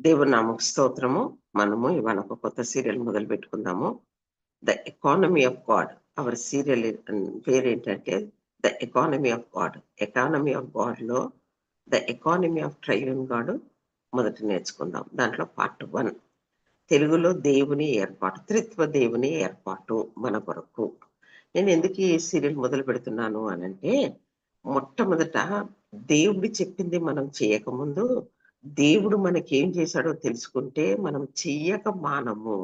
దేవుని నామకు స్తోత్రము. మనము ఇవాళ ఒక కొత్త సీరియల్ మొదలు పెట్టుకుందాము. The economy of God our serial పేరు ఏంటంటే the economy of God economy of గాడ్లో the economy of train God మొదట నేర్చుకుందాం. దాంట్లో పార్ట్ వన్ తెలుగులో దేవుని ఏర్పాటు త్రిత్వ దేవుని ఏర్పాటు మన కొరకు. నేను ఎందుకు ఈ సీరియల్ మొదలు పెడుతున్నాను అని అంటే మొట్టమొదట దేవుడు చెప్పింది మనం చేయకముందు దేవుడు మనకి ఏం చేశాడో తెలుసుకుంటే మనం చెయ్యక మానము.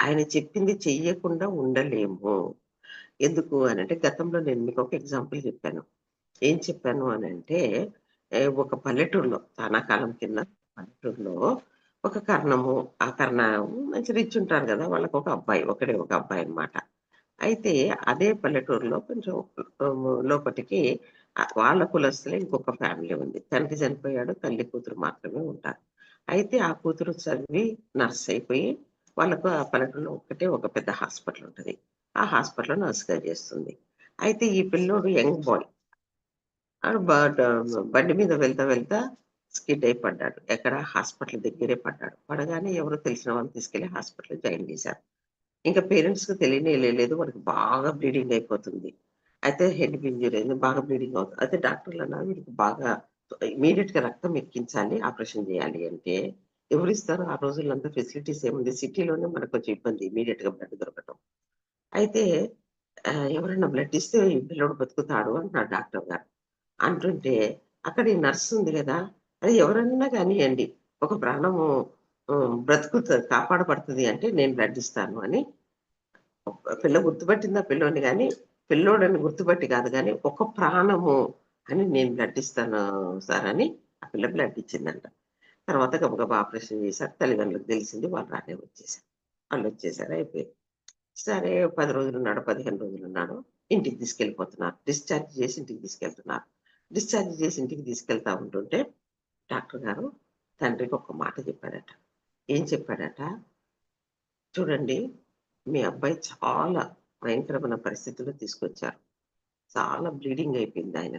ఆయన చెప్పింది చెయ్యకుండా ఉండలేము. ఎందుకు అని అంటే గతంలో నేను మీకు ఒక ఎగ్జాంపుల్ చెప్పాను. ఏం చెప్పాను అని అంటే ఒక పల్లెటూరులో తానాకాలం కాలం కింద పల్లెటూరులో ఒక కర్ణము ఆ కర్ణము మంచి రిచ్ ఉంటారు కదా వాళ్ళకి ఒక అబ్బాయి ఒకడే ఒక అబ్బాయి అన్నమాట. అయితే అదే పల్లెటూరులో కొంచెం లోపటికి వాళ్ళ కులస్తులే ఇంకొక ఫ్యామిలీ ఉంది. తండ్రి చనిపోయాడు తల్లి కూతురు మాత్రమే ఉంటారు. అయితే ఆ కూతురు చదివి నర్స్ అయిపోయి వాళ్ళకు ఆ పల్లెటూరులో ఒకటే ఒక పెద్ద హాస్పిటల్ ఉంటుంది. ఆ హాస్పిటల్లో నర్స్గా చేస్తుంది. అయితే ఈ పిల్లోడు యంగ్ బాయ్. బండి మీద వెళ్తా వెళ్తా స్కిడ్ అయి పడ్డాడు ఎక్కడ? హాస్పిటల్ దగ్గరే పడ్డాడు. పడగానే ఎవరో తెలిసిన వాళ్ళు తీసుకెళ్ళి హాస్పిటల్ జాయిన్ చేశారు. ఇంకా పేరెంట్స్కి తెలియనే లేదు. వాడికి బాగా బ్లీడింగ్ అయిపోతుంది. అయితే హెడ్ ఇంజురీ అయింది బాగా బ్లీడింగ్ అవుతుంది. అయితే డాక్టర్లు అన్నారు వీడికి బాగా ఇమీడియట్గా రక్తం ఎక్కించాలి ఆపరేషన్ చేయాలి అంటే ఎవరు ఇస్తారు? ఆ రోజుల్లో అంతా ఫెసిలిటీస్ ఏముంది సిటీలోనే మనకు కొంచెం ఇబ్బంది ఇమీడియట్గా బ్లడ్ దొరకటం. అయితే ఎవరైనా బ్లడ్ ఇస్తే ఈ పిల్లడు బతుకుతాడు అంటున్నాడు డాక్టర్ గారు. అంటుంటే అక్కడ ఈ నర్స్ ఉంది కదా అది ఎవరన్నా కానివ్వండి ఒక ప్రాణము బ్రతుకుతుంది కాపాడబడుతుంది అంటే నేను బ్లడ్ ఇస్తాను అని పిల్ల గుర్తుపట్టిందా పిల్లని కానీ పిల్లోడని గుర్తుపట్టి కాదు కానీ ఒక ప్రాణము అని నేను బ్లడ్ ఇస్తాను సార్ అని ఆ పిల్ల బ్లడ్ ఇచ్చిందంట తర్వాత గబగబా ఆపరేషన్ చేశారు. తల్లిదండ్రులకు తెలిసింది వాళ్ళు రానే వచ్చేసారు వాళ్ళు వచ్చేసారు అయిపోయి సరే పది రోజులు ఉన్నాడు పదిహేను రోజులు ఉన్నాడు. ఇంటికి తీసుకెళ్ళిపోతున్నారు. డిశ్చార్జ్ చేసి ఇంటికి తీసుకెళ్తున్నారు. డిశ్చార్జ్ చేసి ఇంటికి తీసుకెళ్తా ఉంటుంటే డాక్టర్ గారు తండ్రికి ఒక మాట చెప్పాడట ఏం చెప్పాడట చూడండి మీ అబ్బాయి చాలా భయంకరమైన పరిస్థితుల్లో తీసుకొచ్చారు. చాలా బ్లీడింగ్ అయిపోయింది ఆయన.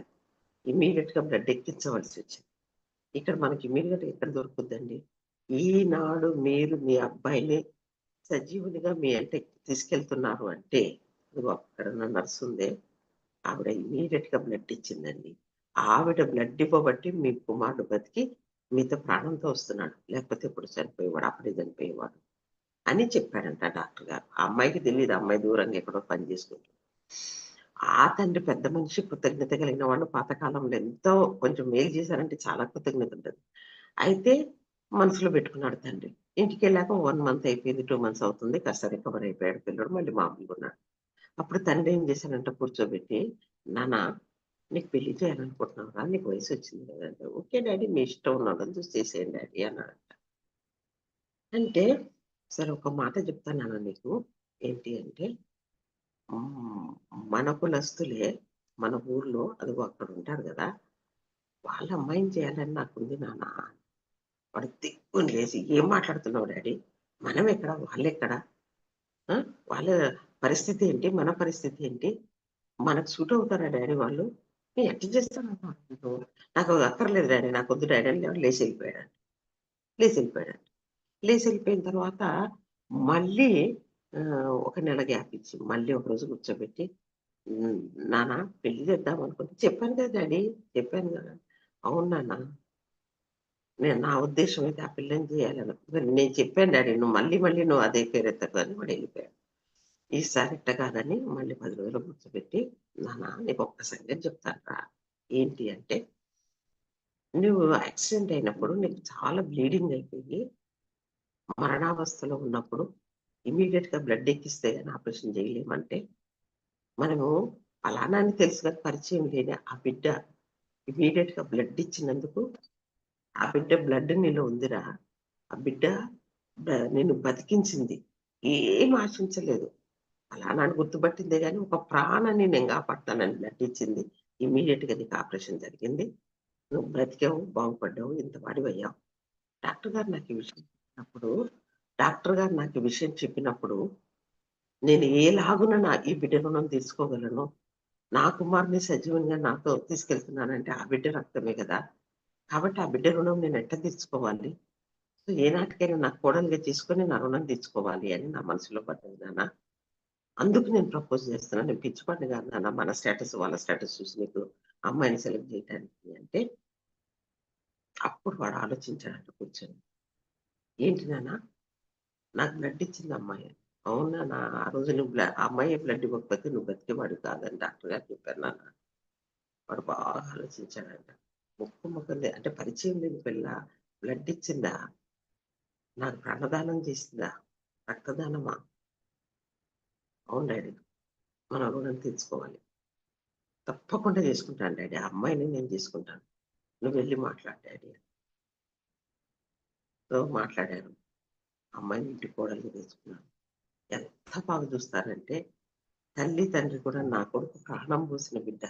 ఇమీడియట్గా బ్లడ్ ఎక్కించవలసి వచ్చింది. ఇక్కడ మనకి ఇమీడియట్ ఎక్కడ దొరుకుతుందండి? ఈనాడు మీరు మీ అబ్బాయిని సజీవునిగా మీ అంటే తీసుకెళ్తున్నారు అంటే అక్కడన్న అక్కడ నర్సు ఉందే ఆవిడ ఇమీడియట్గా బ్లడ్ ఇచ్చిందండి. ఆవిడ బ్లడ్ ఇవ్వబట్టి మీ కుమారుడు బతికి మీతో ప్రాణంతో వస్తున్నాడు. లేకపోతే ఇప్పుడు చనిపోయేవాడు అప్పుడే చనిపోయేవాడు. అని చెప్పాడంట డాక్టర్ గారు. ఆ అమ్మాయికి తెలియదు ఆ అమ్మాయి దూరంగా ఎక్కడో పని చేసుకుంటుంది. ఆ తండ్రి పెద్ద మనిషి కృతజ్ఞత కలిగిన వాళ్ళు పాతకాలంలో ఎంతో కొంచెం మేలు చేశారంటే చాలా కృతజ్ఞత ఉంటుంది. అయితే మనసులో పెట్టుకున్నాడు తండ్రి. ఇంటికి వెళ్ళాక వన్ మంత్ అయిపోయింది టూ మంత్స్ అవుతుంది. కాస్త రికవర్ అయిపోయాడు. పిల్లడు మళ్ళీ మామూలుగా ఉన్నాడు. అప్పుడు తండ్రి ఏం చేశాడంటే కూర్చోబెట్టి నాన్న నీకు పెళ్ళి చేయాలనుకుంటున్నావురా? నీకు వయసు వచ్చింది కదంటే ఓకే డాడీ మీ ఇష్టం ఉన్నాడు చూసి చేసేయండి డాడీ అన్నాడంట. అంటే సరే ఒక మాట చెప్తాను నాన్న నీకు. ఏంటి అంటే మన కులస్తులే మన ఊర్లో అదిగో అక్కడ ఉంటారు కదా వాళ్ళ అమ్మాయిని చేయాలని నాకుంది నాన్న. వాడు దిక్కుని లేచి ఏం మాట్లాడుతున్నావు డాడీ? మనం ఎక్కడ? వాళ్ళు ఎక్కడ? వాళ్ళ పరిస్థితి ఏంటి? మన పరిస్థితి ఏంటి? మనకు సూట్ అవుతారా డాడీ వాళ్ళు? నేను ఎట్లా చేస్తాను. నాకు అక్కర్లేదు డాడీ నాకు వద్దు డాడీ అని లేచి వెళ్ళిపోయాడు. లేచి వెళ్ళిపోయాడు. లేచి వెళ్ళిపోయిన తర్వాత మళ్ళీ ఒక నెల గ్యాప్ ఇచ్చి మళ్ళీ ఒక రోజు కూర్చోబెట్టి నాన్న పెళ్ళి చేద్దాం అనుకుంటే చెప్పాను కదా డాడీ చెప్పాను కదా. అవును నాన్న నేను నా ఉద్దేశం అయితే ఆ పిల్లని చేయాలని. నేను చెప్పాను డాడీ నువ్వు మళ్ళీ మళ్ళీ నువ్వు అదే పేరు ఎత్తకు అని వాడు వెళ్ళిపోయాడు. ఈసారి ఇట్ట కాదని మళ్ళీ పది రోజులు కూర్చోబెట్టి నాన్న నీకు ఒక్క సంగతి చెప్తాను రా. ఏంటి అంటే నువ్వు యాక్సిడెంట్ అయినప్పుడు నీకు చాలా బ్లీడింగ్ అయిపోయి మరణావస్థలో ఉన్నప్పుడు ఇమీడియట్గా బ్లడ్ ఎక్కిస్తే కానీ ఆపరేషన్ చేయలేమంటే మనము ఫలానాన్ని అని తెలుసు కదా పరిచయం లేని ఆ బిడ్డ ఇమీడియట్గా బ్లడ్ ఇచ్చినందుకు ఆ బిడ్డ బ్లడ్ నీలో ఉందిరా. ఆ బిడ్డ నేను బతికించింది. ఏం ఆశించలేదు. అలా నన్ను గుర్తుపట్టిందే కానీ ఒక ప్రాణాన్ని నేను కాపాడుతానని బ్లడ్ ఇచ్చింది. ఇమీడియట్గా నీకు ఆపరేషన్ జరిగింది. నువ్వు బ్రతికావు బాగుపడ్డావు ఇంత వాడివయ్యావు. డాక్టర్ గారు నాకు ఈ విషయం అప్పుడు డాక్టర్ గారు నాకు ఈ విషయం చెప్పినప్పుడు నేను ఏలాగున నా ఈ బిడ్డ రుణం తీసుకోగలను? నా కుమారుని సజీవంగా నాతో తీసుకెళ్తున్నానంటే ఆ బిడ్డ రక్తమే కదా? కాబట్టి ఆ బిడ్డ రుణం నేను ఎట్లా తీసుకోవాలి సో ఏనాటికైనా నా కోడలుగా తీసుకొని నా రుణం తీసుకోవాలి అని నా మనసులో పడ్డది నాన్న. అందుకు నేను ప్రపోజ్ చేస్తున్నాను. నేను పిచ్చిపడ్డ కాదు నాన్న. మన స్టేటస్ వాళ్ళ స్టేటస్ చూసి నీకు అమ్మాయిని సెలెక్ట్ చేయడానికి అంటే అప్పుడు వాడు ఆలోచించాడంట కూర్చొని ఏంటి నాన్న? నాకు బ్లడ్ ఇచ్చింది అమ్మాయి. అవునా నా? ఆ రోజు నువ్వు అమ్మాయి బ్లడ్ ఇవ్వకపోతే నువ్వు బతికేవాడు కాదని డాక్టర్ గారు చెప్పారు నాన్న. వాడు బాగా ఆలోచించాడంట. ముక్కు ముఖం అంటే పరిచయం లేని పిల్ల. బ్లడ్ ఇచ్చిందా? నాకు ప్రాణదానం చేసిందా? రక్తదానమా? అవును డాడీ. మన రుణం తీర్చుకోవాలి. తప్పకుండా చేసుకుంటాను డాడీ. ఆ అమ్మాయిని నేను చేసుకుంటాను నువ్వు వెళ్ళి మాట్లాడు డాడీ. తో మాట్లాడారు అమ్మాయిని ఇంటి కోడలు తెచ్చుకున్నాను ఎంత బాగా చూస్తారంటే తల్లి తండ్రి కూడా నా కొడుకు ప్రాణం పోసిన బిడ్డ.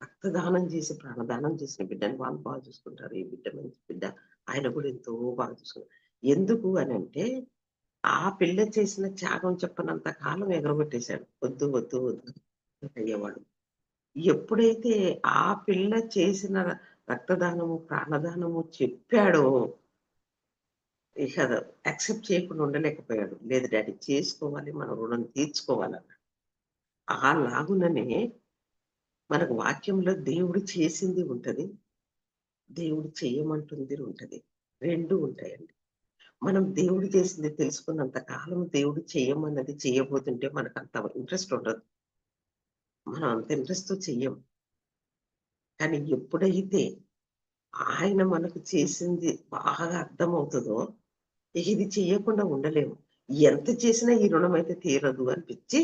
రక్తదానం చేసి ప్రాణదానం చేసిన బిడ్డని వాళ్ళు బాగా చూసుకుంటారు. ఈ బిడ్డ మంచి బిడ్డ. ఆయన కూడా ఎంతో బాగా చూసుకుంటారు ఎందుకు అని అంటే ఆ పిల్ల చేసిన త్యాగం చెప్పనంత కాలం ఎగరగొట్టేశాడు. వద్దు వద్దు వద్దు అయ్యేవాడు. ఎప్పుడైతే ఆ పిల్ల చేసిన రక్తదానము ప్రాణదానము చెప్పాడో ఇక యాక్సెప్ట్ చేయకుండా ఉండలేకపోయాడు. లేదు డాడీ చేసుకోవాలి మన రుణం తీర్చుకోవాలన్నాడు. ఆ లాగుననే మనకు వాక్యంలో దేవుడు చేసింది ఉంటది. దేవుడు చేయమంటుంది ఉంటది. రెండు ఉంటాయండి. మనం దేవుడు చేసింది తెలుసుకున్నంత కాలం దేవుడు చేయమన్నది చేయబోతుంటే మనకు అంత ఇంట్రెస్ట్ ఉండదు. మనం అంత ఇంట్రెస్ట్ చెయ్యం. కానీ ఎప్పుడైతే ఆయన మనకు చేసింది బాగా అర్థమవుతుందో ఇక ఇది చెయ్యకుండా ఉండలేము. ఎంత చేసినా ఈ రుణం అయితే తీరదు అనిపించి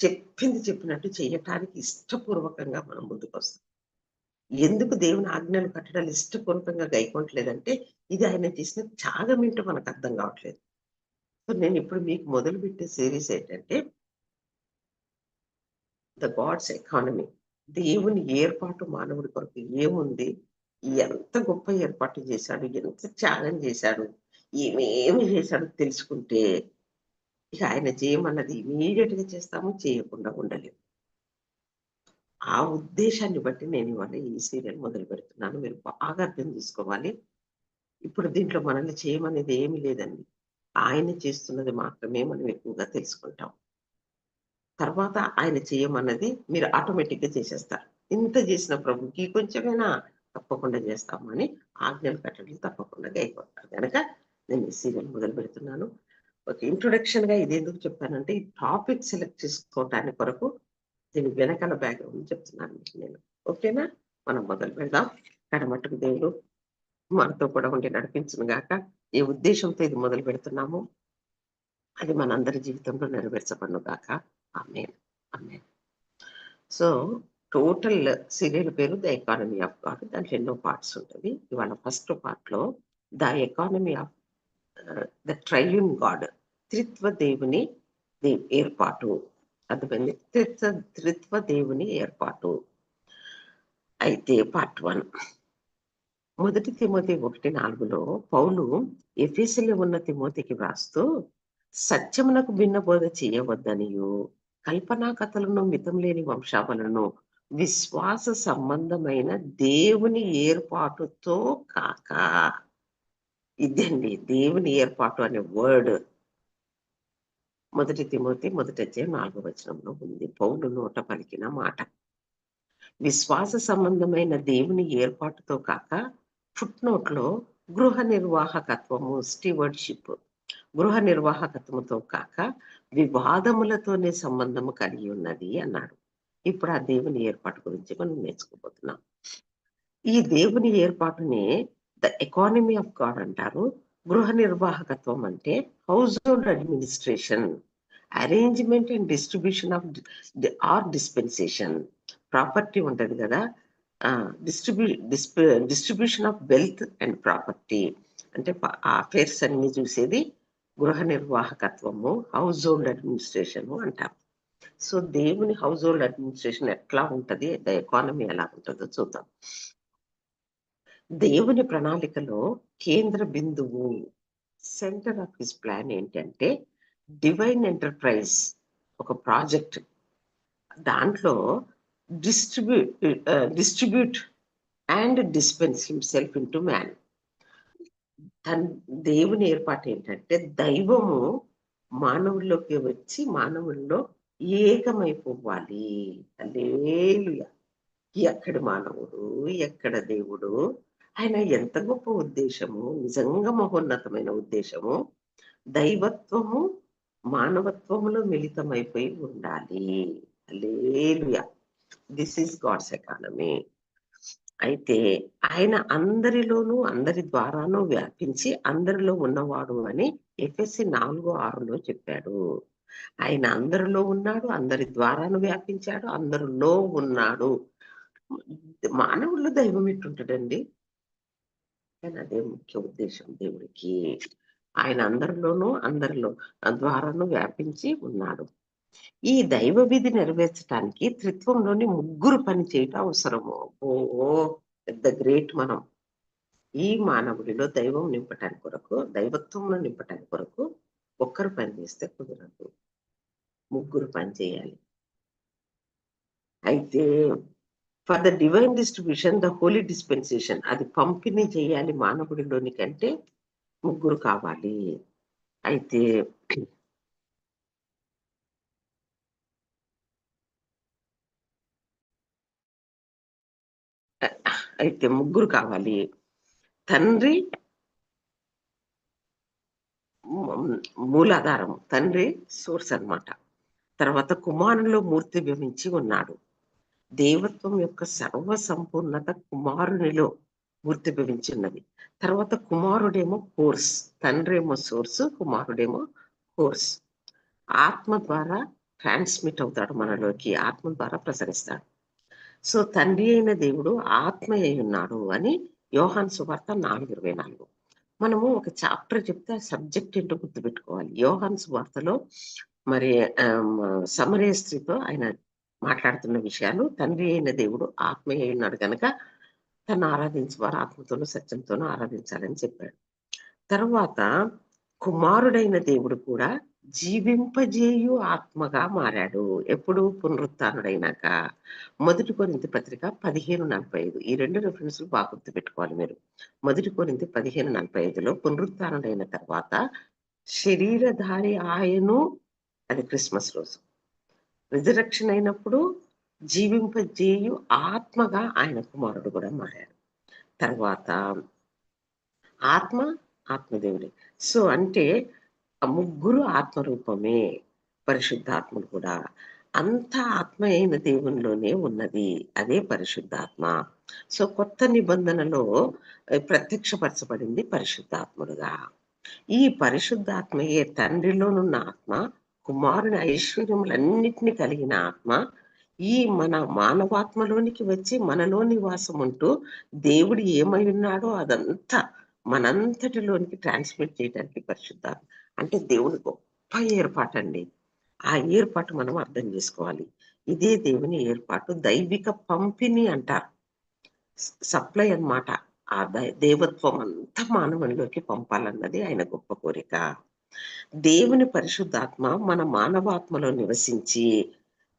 చెప్పింది చెప్పినట్టు చేయటానికి ఇష్టపూర్వకంగా మనం ముందుకు వస్తాం. ఎందుకు దేవుని ఆజ్ఞలు కట్టడాలు ఇష్టపూర్వకంగా గైకొనట్లేదంటే ఇది ఆయన చేసిన త్యాగం ఏంటో మనకు అర్థం కావట్లేదు. సో నేను ఇప్పుడు మీకు మొదలు పెట్టే సిరీస్ ఏంటంటే ద గాడ్స్ ఎకానమీ దేవుని ఏర్పాటు మానవుడి కొరకు ఏముంది? ఎంత గొప్ప ఏర్పాటు చేశాడు? ఎంత త్యాగం చేశాడు? ఏమేమి చేశాడో తెలుసుకుంటే ఇక ఆయన చేయమన్నది ఇమీడియట్గా చేస్తాము చేయకుండా ఉండలేము. ఆ ఉద్దేశాన్ని బట్టి నేను ఇవాళ ఈ సీరియల్ మొదలు పెడుతున్నాను. మీరు బాగా అర్థం చేసుకోవాలి. ఇప్పుడు దీంట్లో మనల్ని చేయమనేది ఏమీ లేదండి. ఆయన చేస్తున్నది మాత్రమే మనం ఎక్కువగా తెలుసుకుంటాం. తర్వాత ఆయన చేయమన్నది మీరు ఆటోమేటిక్గా చేసేస్తారు. ఇంత చేసిన ప్రభుకి కొంచెమైనా తప్పకుండా చేస్తామని ఆజ్ఞలు కట్టడం తప్పకుండా అయిపోతారు కనుక నేను ఈ సీరియల్ మొదలు పెడుతున్నాను. ఒక ఇంట్రొడక్షన్గా ఇది ఎందుకు చెప్పానంటే ఈ టాపిక్ సెలెక్ట్ చేసుకోవటానికి కొరకు దీని వెనకాల బ్యాక్గ్రౌండ్ చెప్తున్నాను మీకు నేను. ఓకేనా మనం మొదలు పెడదాం. కడమట్టుకు దేవుడు మనతో కూడా ఉండి నడిపించును గాక. ఏ ఉద్దేశంతో ఇది మొదలు పెడుతున్నాము. అది మనందరి జీవితంలో నెరవేర్చబడును గాక. ఆమె ఆమె సో టోటల్ సీరియల్ పేరు ద ఎకానమీ ఆఫ్ గాడ్ దాంట్లో ఎన్నో పార్ట్స్ ఉంటుంది. ఇవాళ ఫస్ట్ పార్ట్లో the economy of the triune God త్రిత్వ దేవుని దే- ఏర్పాటు. అర్థమైంది? త్రిత్వ త్రిత్వ దేవుని ఏర్పాటు. అయితే పార్ట్ వన్. మొదటి తిమోతి ఒకటి నాలుగులో పౌలు ఎఫీసులో ఉన్న తిమోతికి వ్రాస్తూ సత్యమునకు భిన్న బోధ చేయవద్దనియు కల్పనా కథలను మితం లేని వంశావలను విశ్వాస సంబంధమైన దేవుని ఏర్పాటుతో కాక ఇదండి దేవుని ఏర్పాటు అనే వర్డ్ మొదటి తిమోతి మొదటి అధ్యాయం నాలుగో వచనంలో ఉంది. పౌలు నోట పలికిన మాట. విశ్వాస సంబంధమైన దేవుని ఏర్పాటుతో కాక ఫుట్ నోట్లో గృహ నిర్వాహకత్వము స్టీవర్డ్షిప్ గృహ నిర్వాహకత్వముతో కాక వివాదములతోనే సంబంధము కలిగి ఉన్నది అన్నాడు. ఇప్పుడు ఆ దేవుని ఏర్పాటు గురించి మనం నేర్చుకోబోతున్నాం. ఈ దేవుని ఏర్పాటుని ద ఎకానమీ ఆఫ్ గాడ్ అంటారు. గృహ నిర్వాహకత్వం అంటే household administration arrangement and distribution of or dispensation property ఉంటది కదా. Distribute distribution of wealth and property అంటే ఆ అఫేర్స్ అన్ని చూసేది గృహ నిర్వాహకత్వము హౌస్ హోల్డ్ అడ్మినిస్ట్రేషన్ అంటారు. సో దేవుని హౌస్ హోల్డ్ అడ్మినిస్ట్రేషన్ ఎట్లా ఉంటది? ద ఎకానమీ ఎలా ఉంటుందో చూద్దాం. దేవుని ప్రణాళికలో కేంద్ర బిందువు సెంటర్ ఆఫ్ హిస్ ప్లాన్ ఏంటంటే డివైన్ ఎంటర్ప్రైజ్ ఒక ప్రాజెక్ట్ దాంట్లో distribute distribute and dispense himself into man తన్ దేవుని ఏర్పాటు ఏంటంటే దైవము మానవుల్లోకి వచ్చి మానవుల్లో ఏకమైపోవాలి. హల్లెలూయా. ఎక్కడి మానవుడు ఎక్కడ దేవుడు? ఆయన ఎంత గొప్ప ఉద్దేశము నిజంగా మహోన్నతమైన ఉద్దేశము దైవత్వము మానవత్వములో మిళితమైపోయి ఉండాలి. హల్లెలూయా. దిస్ ఈస్ గాడ్స్ ఎకానమీ అయితే ఆయన అందరిలోనూ అందరి ద్వారానూ వ్యాపించి అందరిలో ఉన్నవాడు అని ఎఫ్ఎస్సి నాలుగో ఆరులో చెప్పాడు. ఆయన అందరిలో ఉన్నాడు అందరి ద్వారాను వ్యాపించాడు అందరిలో ఉన్నాడు. మానవుల్లో దైవం ఇట్టుంటాడండి కానీ అదే ముఖ్య ఉద్దేశం దేవుడికి. ఆయన అందరిలోనూ అందరిలో ద్వారాను వ్యాపించి ఉన్నాడు. ఈ దైవ విధి నెరవేర్చడానికి త్రిత్వంలోని ముగ్గురు పని చేయటం అవసరము. ఓ పెద్ద గ్రేట్ మనం. ఈ మానవుడిలో దైవం నింపటానికి కొరకు దైవత్వంలో నింపటానికి కొరకు ఒక్కరు పని చేస్తే కుదరదు. ముగ్గురు పని చేయాలి. అయితే for the divine distribution the holy dispensation అది పంపిణీ చేయాలి మానవుడిలోని కంటే ముగ్గురు కావాలి. అయితే అయితే ముగ్గురు కావాలి. తండ్రి మూలాధారం తండ్రి సోర్స్ అన్నమాట. తర్వాత కుమారులో మూర్తి భవించి ఉన్నాడు. దేవత్వం యొక్క సర్వ సంపూర్ణత కుమారునిలో మూర్తి ఉన్నది తర్వాత కుమారుడేమో కోర్స్ తండ్రి ఏమో సోర్స్ కుమారుడేమో కోర్స్. ఆత్మ ద్వారా ట్రాన్స్మిట్ అవుతాడు మనలోకి ఆత్మ ద్వారా ప్రసరిస్తాడు. సో తండ్రి అయిన దేవుడు ఆత్మ అయి ఉన్నాడు అని యోహాన్ సువార్త నాలుగు ఇరవై నాలుగు. మనము ఒక చాప్టర్ చెప్తే ఆ సబ్జెక్ట్ ఏంటో గుర్తుపెట్టుకోవాలి. యోహాన్ సువార్తలో మరి సమరే స్త్రీతో ఆయన మాట్లాడుతున్న విషయాలు. తండ్రి అయిన దేవుడు ఆత్మీయ ఉన్నాడు కనుక తను ఆరాధించేవారు ఆత్మతోనూ సత్యంతోనూ ఆరాధించాలని చెప్పాడు. తర్వాత కుమారుడైన దేవుడు కూడా జీవింపజేయు ఆత్మగా మారాడు. ఎప్పుడు? పునరుత్డైనాక. మొదటి కొరింత పత్రిక పదిహేను నలభై ఐదు. ఈ రెండు రెఫరెన్స్లు బాగా గుర్తుపెట్టుకోవాలి మీరు. మొదటి కొరింత పదిహేను నలభై ఐదులో పునరుత్డైన తర్వాత శరీరధారి ఆయను అది క్రిస్మస్ రోజు. రిజరక్షన్ అయినప్పుడు జీవింపజేయు ఆత్మగా ఆయన కుమారుడు కూడా మారాడు. తర్వాత ఆత్మ ఆత్మదేవుడే. సో అంటే ముగ్గురు ఆత్మరూపమే పరిశుద్ధాత్మలు కూడా. అంత ఆత్మ అయిన దేవునిలోనే ఉన్నది. అదే పరిశుద్ధాత్మ. సో కొత్త నిబంధనలో ప్రత్యక్షపరచబడింది పరిశుద్ధాత్ముడుగా. ఈ పరిశుద్ధాత్మయే తండ్రిలోనున్న ఆత్మ కుమారుని ఐశ్వర్యములన్నిటినీ కలిగిన ఆత్మ ఈ మన మానవాత్మలోనికి వచ్చి మనలో నివాసం ఉంటూ దేవుడు ఏమై ఉన్నాడో అదంతా మనంతటిలోనికి ట్రాన్స్మిట్ చేయడానికి పరిశుద్ధ అంటే దేవుని గొప్ప ఏర్పాటు అండి ఆ ఏర్పాటు మనం అర్థం చేసుకోవాలి. ఇదే దేవుని ఏర్పాటు దైవిక పంపిణీ అంటారు. సప్లై అన్నమాట. ఆ దేవత్వం అంతా మానవునిలోకి పంపాలన్నది ఆయన గొప్ప కోరిక. దేవుని పరిశుద్ధాత్మ మన మానవాత్మలో నివసించి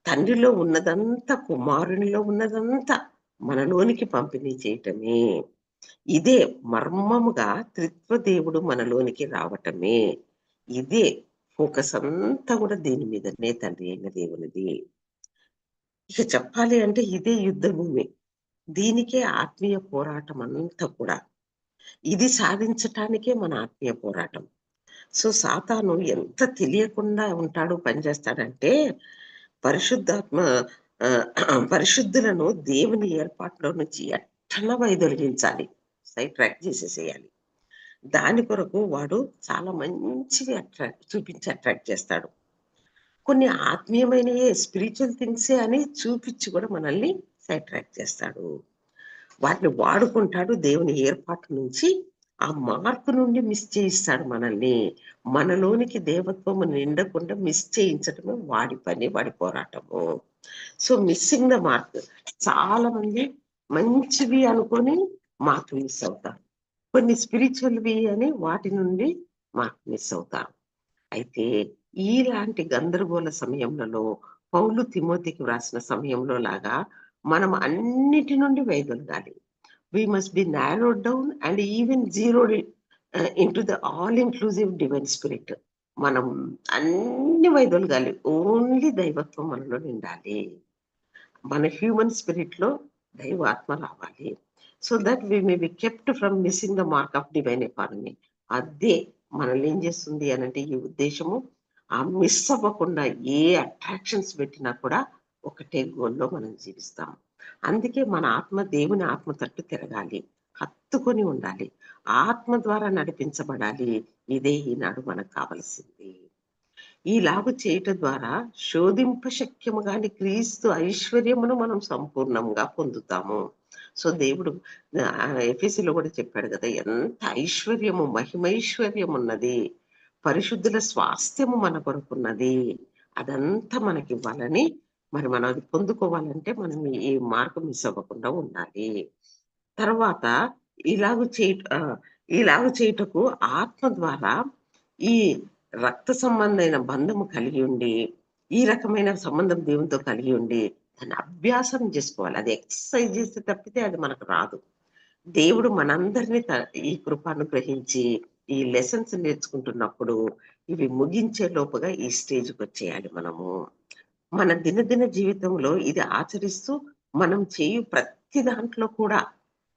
తండ్రిలో ఉన్నదంతా కుమారునిలో ఉన్నదంతా మనలోనికి పంపిణీ చేయటమే. ఇదే మర్మముగా త్రిత్వ దేవుడు మనలోనికి రావటమే. ఇదే ఫోకస్ అంతా కూడా దీని మీదనే తండ్రి అయిన దేవునిది. ఇక చెప్పాలి అంటే ఇదే యుద్ధ భూమి దీనికే ఆత్మీయ పోరాటం అంతా కూడా. ఇది సాధించటానికే మన ఆత్మీయ పోరాటం. సో సాతాను ఎంత తెలియకుండా ఉంటాడు పనిచేస్తాడంటే పరిశుద్ధాత్మ పరిశుద్ధులను దేవుని ఏర్పాటులో నుంచి ఎట్టన వైదొలిగించాలి సైట్ ట్రాక్ చేసేసేయాలి. దాని కొరకు వాడు చాలా మంచిది అట్రాక్ట్ చూపించి అట్రాక్ట్ చేస్తాడు. కొన్ని ఆత్మీయమైన స్పిరిచువల్ థింగ్సే అని చూపించి కూడా మనల్ని సైట్ ట్రాక్ చేస్తాడు. వాటిని వాడుకుంటాడు దేవుని ఏర్పాటు నుంచి ఆ మార్పు నుండి మిస్ చేయిస్తాడు మనల్ని. మనలోనికి దేవత్వము నిండకుండా మిస్ చేయించడమే వాడి పని వాడి పోరాటము. సో మిస్సింగ్ ద మార్క్ చాలా మంది మంచివి అనుకొని మార్క్ మిస్ అవుతారు. కొన్ని స్పిరిచువల్వి అని వాటి నుండి మార్క్ మిస్ అవుతారు. అయితే ఇలాంటి గందరగోళ సమయంలో పౌలు తిమోతికి వ్రాసిన సమయంలో లాగా మనం అన్నిటి నుండి వైదొలగాలి. We must be narrow down and even zero into the all inclusive divine spirit మనం అన్ని వైదొలగాలి ఓన్లీ దైవత్వం మనలో నిండాలి. మన హ్యూమన్ స్పిరిట్లో దైవాత్మ రావాలి. So that we may be kept from missing the mark of divine economy అదే మనల్ని ఏం చేస్తుంది అని అంటే ఈ ఉద్దేశము. ఆ మిస్ అవ్వకుండా ఏ అట్రాక్షన్స్ పెట్టినా కూడా ఒకటే గోల్లో మనం జీవిస్తాం. అందుకే మన ఆత్మ దేవుని ఆత్మ తట్టు తిరగాలి హత్తుకొని ఉండాలి ఆత్మ ద్వారా నడిపించబడాలి. ఇదే ఈనాడు మనకు కావలసింది. ఈలాగు చేయటం ద్వారా శోధింప శక్యము కాని క్రీస్తు ఐశ్వర్యమును మనం సంపూర్ణంగా పొందుతాము. సో దేవుడు ఎఫ్ఎస్సిలో కూడా చెప్పాడు కదా ఎంత ఐశ్వర్యము మహిమైశ్వర్యం ఉన్నది పరిశుద్ధుల స్వాస్థ్యము మన కొరకున్నది. అదంతా మనకి ఇవ్వాలని మరి మనం అది పొందుకోవాలంటే మనం ఈ మార్గం మిస్ అవ్వకుండా ఉండాలి. తర్వాత ఇలాగ చేయ ఇలాగ చేయుటకు ఆత్మ ద్వారా ఈ రక్త సంబంధమైన బంధము కలిగి ఉండి ఈ రకమైన సంబంధం దేవునితో కలిగి ఉండి దాన్ని అభ్యాసం చేసుకోవాలి. అది ఎక్సర్సైజ్ చేస్తే తప్పితే అది మనకు రాదు. దేవుడు మనందరినీ ఈ కృపను గ్రహించి ఈ లెసన్స్ నేర్చుకుంటున్నప్పుడు ఇవి ముగించే లోపుగా ఈ స్టేజ్కి వచ్చేయాలి మనము. మన దినదిన జీవితంలో ఇది ఆచరిస్తూ మనం చేయు ప్రతి దాంట్లో కూడా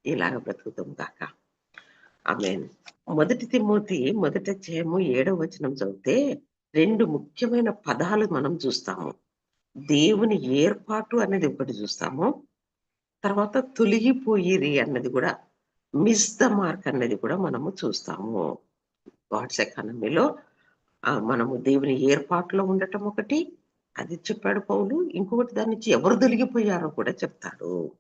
ఇలాగ బ్రతుకుతాం కాక. ఆమె మొదటి తిమ్మోతి మొదట చేయము ఏడవ వచనం చదివితే రెండు ముఖ్యమైన పదాలు మనం చూస్తాము. దేవుని ఏర్పాటు అనేది ఒకటి చూస్తాము. తర్వాత తొలగిపోయిరి అన్నది కూడా మిస్ ద మార్క్ అన్నది కూడా మనము చూస్తాము. గాడ్స్ ఎకానమీలో మనము దేవుని ఏర్పాటులో ఉండటం ఒకటి అది చెప్పాడు పౌలు. ఇంకొకటి దాని నుంచి ఎవరు తొలగిపోయారో కూడా చెప్తాడు.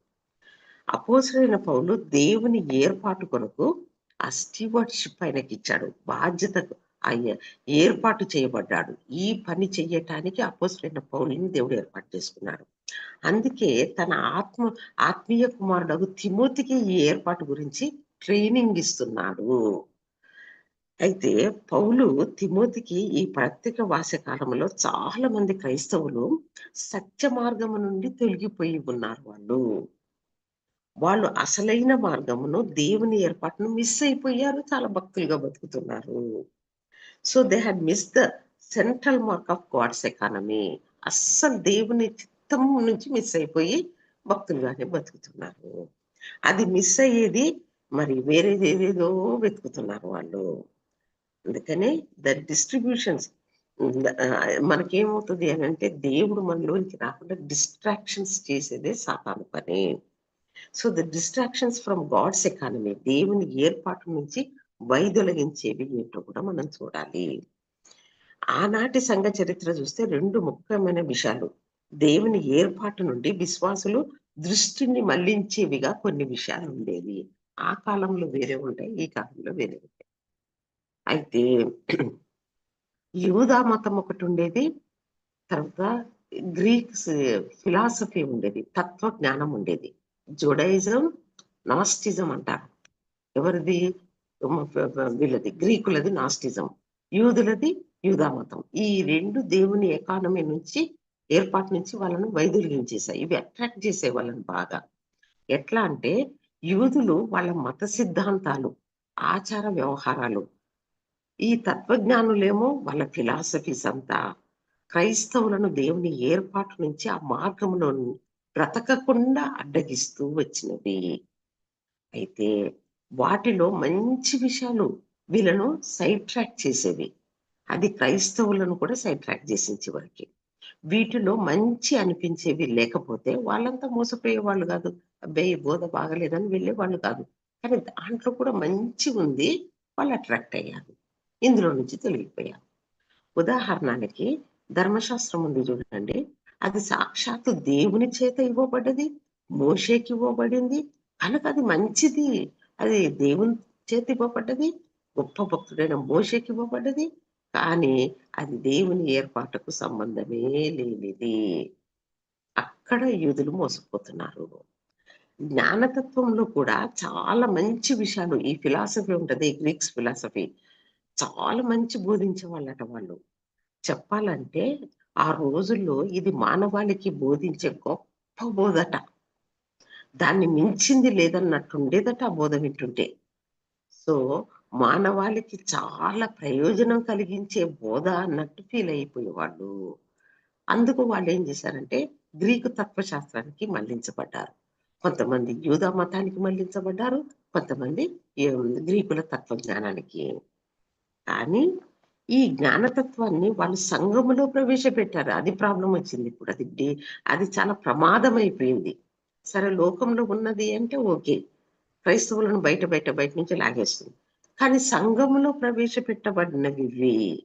అపోసరైన పౌలు దేవుని ఏర్పాటు కొరకు ఆ స్టీవర్డ్షిప్ ఆయనకి ఇచ్చాడు. బాధ్యత ఆయన ఏర్పాటు చేయబడ్డాడు. ఈ పని చెయ్యటానికి అపోసరైన పౌలిని దేవుడు ఏర్పాటు చేసుకున్నాడు. అందుకే తన ఆత్మ ఆత్మీయ కుమారుడు తిమోతికి ఈ ఏర్పాటు గురించి ట్రైనింగ్ ఇస్తున్నాడు. అయితే పౌలు తిమోతికి ఈ ప్రత్యేక వాసకాలంలో చాలా మంది క్రైస్తవులు సత్య మార్గము నుండి తొలగిపోయి ఉన్నారు వాళ్ళు. వాళ్ళు అసలైన మార్గమును దేవుని ఏర్పాటును మిస్ అయిపోయారు చాలా భక్తులుగా బతుకుతున్నారు. So they had miss the central mark of God's economy అస్సలు దేవుని చిత్తం నుంచి మిస్ అయిపోయి భక్తులుగానే బతుకుతున్నారు. అది మిస్ అయ్యేది మరి వేరేది ఏదేదో వెతుకుతున్నారు వాళ్ళు. అందుకనే ద డిస్ట్రిబ్యూషన్స్ మనకేమవుతుంది అని అంటే దేవుడు మనలోనికి రాకుండా డిస్ట్రాక్షన్స్ చేసేదే సాతాను పని. So the distractions from God's economy దేవుని ఏర్పాటు నుంచి వైదొలగించేవి ఏంటో కూడా మనం చూడాలి. ఆనాటి సంఘ చరిత్ర చూస్తే రెండు ముఖ్యమైన విషయాలు. దేవుని ఏర్పాటు నుండి విశ్వాసులు దృష్టిని మళ్ళించేవిగా కొన్ని విషయాలు ఉండేవి. ఆ కాలంలో వేరే ఉంటాయి ఈ కాలంలో వేరే ఉంటాయి అయితే యూదా మతం ఒకటి ఉండేది తర్వాత గ్రీక్ ఫిలాసఫీ ఉండేది తత్వ జ్ఞానం ఉండేది. జుడైజం నాస్టిజం అంటారు. ఎవరిది? వీళ్ళది గ్రీకులది నాస్టిజం. యూదులది యూదా మతం. ఈ రెండు దేవుని ఎకానమీ నుంచి ఏర్పాటు నుంచి వాళ్ళను వైదొలిగించేసాయి ఇవి అట్రాక్ట్ చేసే వాళ్ళని బాగా. ఎట్లా అంటే యూదులు వాళ్ళ మత సిద్ధాంతాలు ఆచార వ్యవహారాలు ఈ తత్వజ్ఞానులేమో వాళ్ళ ఫిలాసఫీస్ అంతా క్రైస్తవులను దేవుని ఏర్పాటు నుంచి ఆ మార్గంలో బ్రతకకుండా అడ్డగిస్తూ వచ్చినవి. అయితే వాటిలో మంచి విషయాలు వీళ్ళను సైడ్ ట్రాక్ చేసేవి. అది క్రైస్తవులను కూడా సైడ్ ట్రాక్ చేసింది చివరికి వీటిలో మంచి అనిపించేవి లేకపోతే వాళ్ళంతా మోసపోయే వాళ్ళు కాదు. అబ్బాయి బోధ బాగలేదని వెళ్ళే వాళ్ళు కాదు. కానీ దాంట్లో కూడా మంచి ఉంది. వాళ్ళు అట్రాక్ట్ అయ్యారు. ఇందులో నుంచి తొలగిపోయాం. ఉదాహరణకి ధర్మశాస్త్రం ఉంది చూడండి. అది సాక్షాత్తు దేవుని చేత ఇవ్వబడ్డది మోషేకి ఇవ్వబడింది. కనుక అది మంచిది. అది దేవుని చేతి ఇవ్వబడ్డది గొప్ప భక్తుడైన మోషేకి ఇవ్వబడ్డది. కానీ అది దేవుని ఏర్పాటుకు సంబంధమే లేనిది. అక్కడ యూదులు మోసపోతున్నారు. జ్ఞానతత్వంలో కూడా చాలా మంచి విషయాలు ఈ ఫిలాసఫీ ఉంటది గ్రీక్స్ ఫిలాసఫీ. చాలా మంచి బోధించే వాళ్ళట వాళ్ళు. చెప్పాలంటే ఆ రోజుల్లో ఇది మానవాళికి బోధించే గొప్ప బోధట. దాన్ని మించింది లేదన్నట్టుండేదట ఆ బోధ వింటుంటే. సో మానవాళికి చాలా ప్రయోజనం కలిగించే బోధ అన్నట్టు ఫీల్ అయిపోయేవాళ్ళు అందుకు వాళ్ళు ఏం చేశారంటే గ్రీకు తత్వశాస్త్రానికి మళ్ళించబడ్డారు. కొంతమంది యూదా మతానికి మళ్ళించబడ్డారు కొంతమంది గ్రీకుల తత్వజ్ఞానానికి. కానీ ఈ జ్ఞానతత్వాన్ని వాళ్ళు సంఘములో ప్రవేశపెట్టారు. అది ప్రాబ్లం వచ్చింది ఇప్పుడు. అది అది చాలా ప్రమాదం అయిపోయింది సరే లోకంలో ఉన్నది అంటే ఓకే. క్రైస్తవులను బయట బయట బయట నుంచి లాగేస్తుంది. కానీ సంఘములో ప్రవేశపెట్టబడినవి ఇవి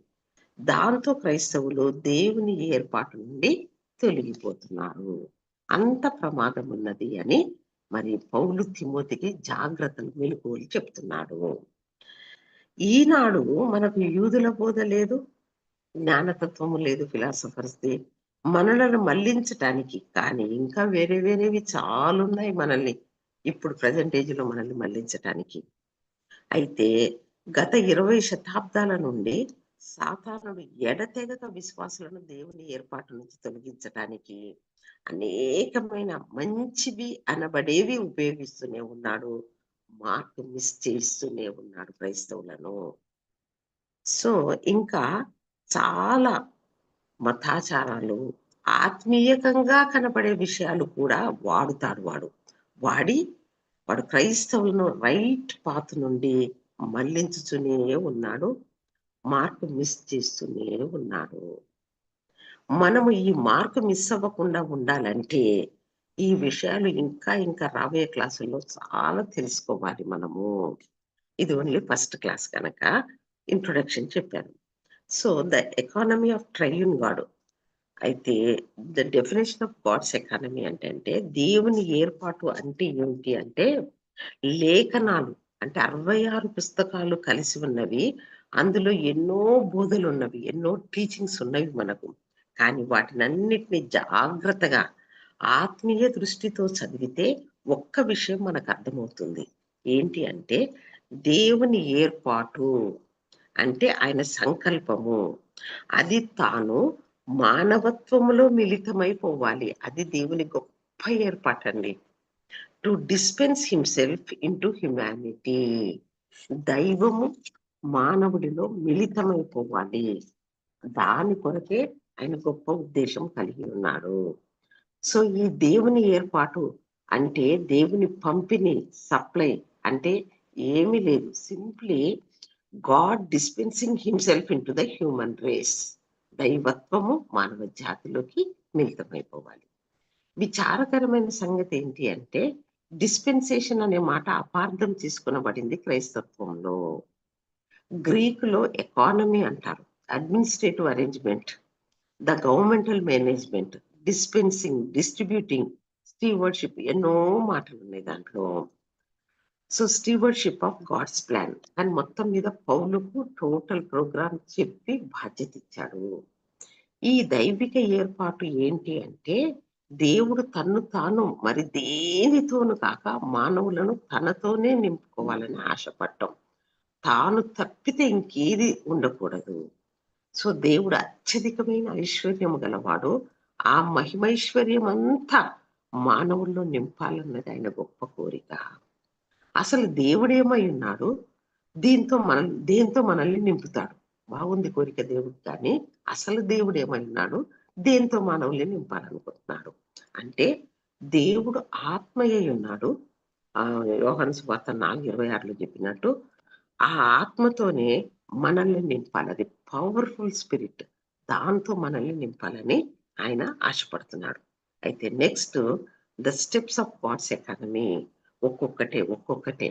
దాంతో క్రైస్తవులు దేవుని ఏర్పాటు నుండి తొలగిపోతున్నారు. అంత ప్రమాదం ఉన్నది అని మరి పౌలు తిమోతికి జాగ్రత్తలు మెలుకోలు చెప్తున్నాడు. ఈనాడు మనకు యూదుల బోధ లేదు జ్ఞానతత్వము లేదు ఫిలాసఫర్స్ది మనలను మళ్ళించటానికి కానీ ఇంకా వేరే వేరేవి చాలా ఉన్నాయి మనల్ని. ఇప్పుడు ప్రజెంట్ ఏజ్లో మనల్ని మళ్ళించటానికి. అయితే గత ఇరవై శతాబ్దాల నుండి సాధారణుడు ఎడతెగక విశ్వాసులను దేవుని ఏర్పాటు నుంచి తొలగించటానికి అనేకమైన మంచివి అనబడేవి ఉపయోగిస్తూనే ఉన్నాడు. మార్పు మిస్ చేస్తూనే ఉన్నాడు క్రైస్తవులను. సో ఇంకా చాలా మతాచారాలు ఆత్మీయకంగా కనబడే విషయాలు కూడా వాడుతాడు వాడు. వాడి వాడు క్రైస్తవులను రైట్ పాత్ నుండి మళ్ళించుతూనే ఉన్నాడు మార్పు మిస్ చేస్తూనే ఉన్నాడు. మనము ఈ మార్కు మిస్ అవ్వకుండా ఉండాలంటే ఈ విషయాలు ఇంకా ఇంకా రాబోయే క్లాసుల్లో చాలా తెలుసుకోవాలి మనము. ఇది ఓన్లీ ఫస్ట్ క్లాస్ కనుక ఇంట్రొడక్షన్ చెప్పాను. So the economy of triune God అయితే the definition of God's economy అంటే అంటే దేవుని ఏర్పాటు అంటే ఏమిటి అంటే లేఖనాలు అంటే అరవై ఆరు పుస్తకాలు కలిసి ఉన్నవి అందులో ఎన్నో బోధలు ఉన్నవి ఎన్నో టీచింగ్స్ ఉన్నవి మనకు. కానీ వాటినన్నిటిని జాగ్రత్తగా ఆత్మీయ దృష్టితో చదివితే ఒక్క విషయం మనకు అర్థమవుతుంది. ఏంటి అంటే దేవుని ఏర్పాటు అంటే ఆయన సంకల్పము. అది తాను మానవత్వములో మిళితమైపోవాలి. అది దేవుని గొప్ప ఏర్పాటు అండి to dispense himself into humanity దైవము మానవుడిలో మిళితమైపోవాలి. దాని కొరకే ఆయన గొప్ప ఉద్దేశం కలిగి ఉన్నాడు. సో ఈ దేవుని ఏర్పాటు అంటే దేవుని పంపిణీ సప్లై అంటే ఏమీ లేదు. Simply God dispensing himself into the human race దైవత్వము మానవ జాతిలోకి మిళితమైపోవాలి. విచారకరమైన సంగతి ఏంటి అంటే డిస్పెన్సేషన్ అనే మాట అపార్థం తీసుకునబడింది క్రైస్తత్వంలో. గ్రీకులో ఎకానమీ అంటారు. Administrative arrangement the governmental management dispensing distributing stewardship ఎన్నో మాటలు ఉన్నాయి దాంట్లో. So stewardship of God's plan అని మొత్తం మీద పౌలకు టోటల్ ప్రోగ్రామ్ చెప్పి బాధ్యత ఇచ్చాడు. ఈ దైవిక ఏర్పాటు ఏంటి అంటే దేవుడు తన్ను తాను మరి దేనితోను కాక మానవులను తనతోనే నింపుకోవాలని ఆశపడటం. తాను తప్పితే ఇంకేది ఉండకూడదు. సో దేవుడు అత్యధికమైన ఐశ్వర్యము గలవాడు. ఆ మహిమైశ్వర్యం అంతా మానవుల్లో నింపాలన్నది ఆయన గొప్ప కోరిక. అసలు దేవుడేమై ఉన్నాడు? దీంతో మన దేంతో మనల్ని నింపుతాడు. బాగుంది కోరిక దేవుడు కానీ అసలు దేవుడు ఉన్నాడు? దేంతో మానవుల్ని నింపాలనుకుంటున్నాడు? అంటే దేవుడు ఆత్మయ్య ఉన్నాడు. ఆ యోహన్ సువార్త నాలుగు ఇరవై ఆరులో చెప్పినట్టు ఆ ఆత్మతోనే మనల్ని నింపాలి అది పవర్ఫుల్ స్పిరిట్. దాంతో మనల్ని నింపాలని ఆయన ఆశపడుతున్నాడు. అయితే next the steps of God's economy ఒక్కొక్కటే ఒక్కొక్కటే.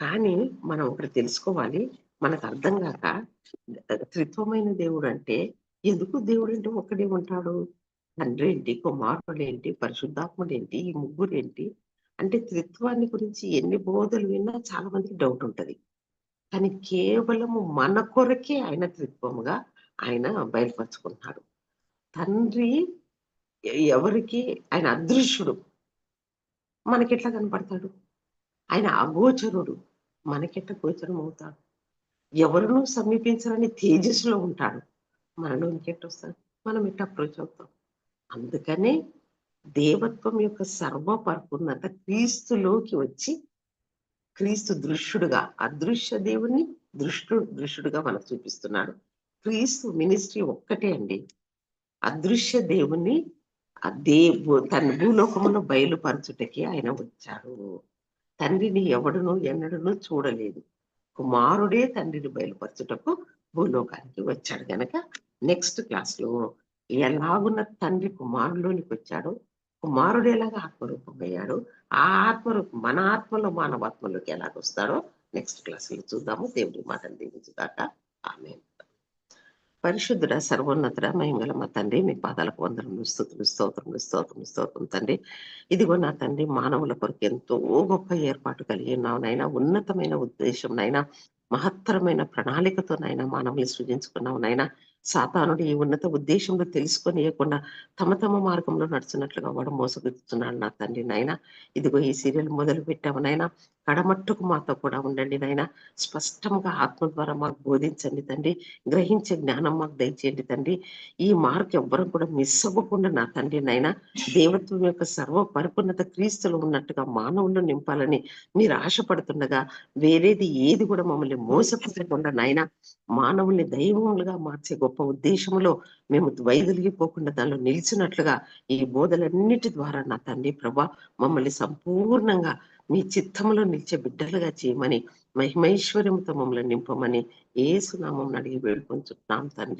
కానీ మనం ఒకటి తెలుసుకోవాలి మనకు అర్థం కాక త్రిత్వమైన దేవుడు అంటే ఎందుకు దేవుడు అంటే ఒక్కడే ఉంటాడు? తండ్రి ఏంటి కుమారుడు ఏంటి పరిశుద్ధాత్ముడు ఏంటి ఈ ముగ్గురు ఏంటి అంటే త్రిత్వాన్ని గురించి ఎన్ని బోధలు విన్నా చాలా మందికి డౌట్ ఉంటది. కానీ కేవలము మన కొరకే ఆయన త్రిత్వముగా ఆయన బయలుపరుచుకుంటున్నాడు. తండ్రి ఎవరికి? ఆయన అదృశ్యుడు. మనకెట్లా కనపడతాడు? ఆయన అగోచరుడు. మనకెట్లా గోచరం అవుతాడు ఎవరినూ సమీపించాలని తేజస్సులో ఉంటాడు. మనలో ఇంకెట్ వస్తాడు మనం ఎట్లా అప్రోచ్ అవుతాం? అందుకనే దేవత్వం యొక్క సర్వ పరిపూర్ణత క్రీస్తులోకి వచ్చి క్రీస్తు దృశ్యుడుగా అదృశ్య దేవుణ్ణి దృష్టు దృష్టుడుగా మనకు చూపిస్తున్నాడు. క్రీస్తు మినిస్ట్రీ ఒక్కటే అండి. అదృశ్య దేవుని ఆ దేవు తన భూలోకమును బయలుపరచుటకి ఆయన వచ్చాడు. తండ్రిని ఎవడును ఎన్నడను చూడలేదు. కుమారుడే తండ్రిని బయలుపరచుటకు భూలోకానికి వచ్చాడు గనక. నెక్స్ట్ క్లాస్లో ఎలాగున్న తండ్రి కుమారులోనికి వచ్చాడు కుమారుడు ఎలాగ ఆత్మరూపమయ్యాడు ఆ ఆత్మరూపం మన ఆత్మలో మానవాత్మలోకి ఎలాగొస్తాడో నెక్స్ట్ క్లాస్లో చూద్దాము. దేవుడి మాటలు దీవించుగాక ఆమె పరిశుద్ధుడ సర్వోన్నతుడ మహిమగల మా తండ్రి మీ పాదాలకు వందరములు స్థుతులు స్తోత్రములు స్తోత్రములు స్తోత్రం తండ్రి. ఇదిగో నా తండ్రి మానవుల కొరకు ఎంతో గొప్ప ఏర్పాటు కలిగి ఉన్నావు నైనా ఉన్నతమైన ఉద్దేశం నైనా మహత్తరమైన ప్రణాళికతో నైనా మానవుల్ని సృజించుకున్నావు నైనా సాతానుడు ఈ ఉన్నత ఉద్దేశంలో తెలుసుకొనియకుండా తమ తమ మార్గంలో నడుచున్నట్లుగా వాడు మోసగుచ్చుతున్నాడు నా తండ్రి నైనా ఇదిగో ఈ సీరియల్ మొదలు పెట్టాము నైనా కడమట్టుకు మాతో కూడా ఉండండి నైనా స్పష్టంగా ఆత్మ ద్వారా మాకు బోధించండి తండ్రి. గ్రహించే జ్ఞానం మాకు దయచేయండి తండ్రి. ఈ మార్క్ ఎవ్వరం కూడా మిస్ అవ్వకుండా నా తండ్రి నైనా దేవత్వం యొక్క సర్వ పరిపూర్ణత క్రీస్తులు ఉన్నట్టుగా మానవులను నింపాలని మీరు ఆశపడుతుండగా వేరేది ఏది కూడా మమ్మల్ని మోసపడకుండా నాయన మానవుల్ని దైవములుగా మార్చే గొప్ప ఉద్దేశంలో మేము వైదొలిగిపోకుండా దానిలో నిలిచినట్లుగా ఈ బోధలన్నిటి ద్వారా నా తండ్రి ప్రభా మమ్మల్ని సంపూర్ణంగా మీ చిత్తములో నిలిచే బిడ్డలుగా చేయమని మహిమైశ్వర్యంతో మమ్మల్ని నింపమని ఏ సునామం అడిగి వేడుకొంచున్నాం తండ్రి.